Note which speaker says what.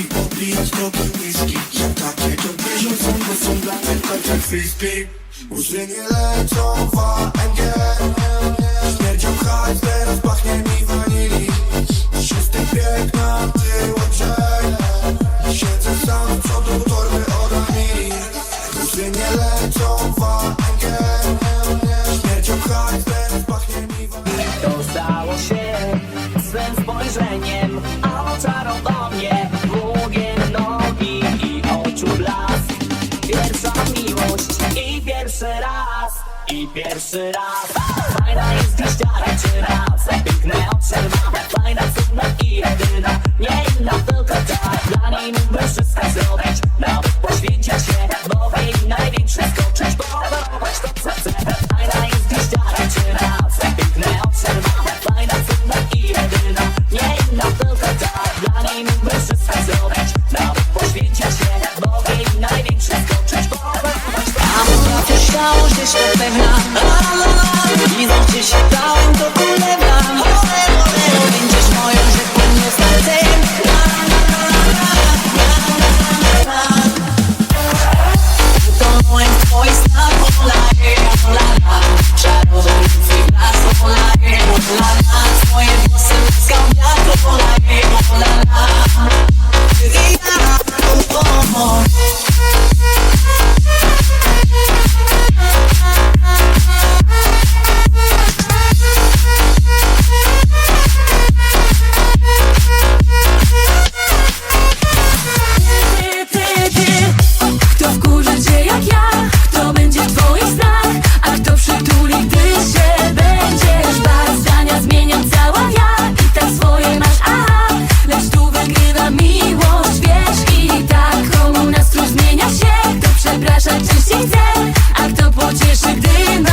Speaker 1: I popijać trochę whisky. Jak takie to bieżącą, bo są dla mnie jak frisbee. Łzy nie lecą w AMG Śmierdział hajs, teraz pachnie mi wanili. Szósty bieg na tył odrzej Siedzę sam z przodu torby od Amiri Łzy nie lecą w AMG Śmierdział hajs, teraz pachnie mi wanili.
Speaker 2: To stało się swym spojrzeniem pierwszy raz I pierwszy raz. Fajna jest dziś czy raz Piękne obserwacja Fajna, cudna i jedyna Nie inna, tylko ta Dla niej mógłbym wszystko zrobić Całość jest to
Speaker 3: pewna, la la la się dałem, Pasadena.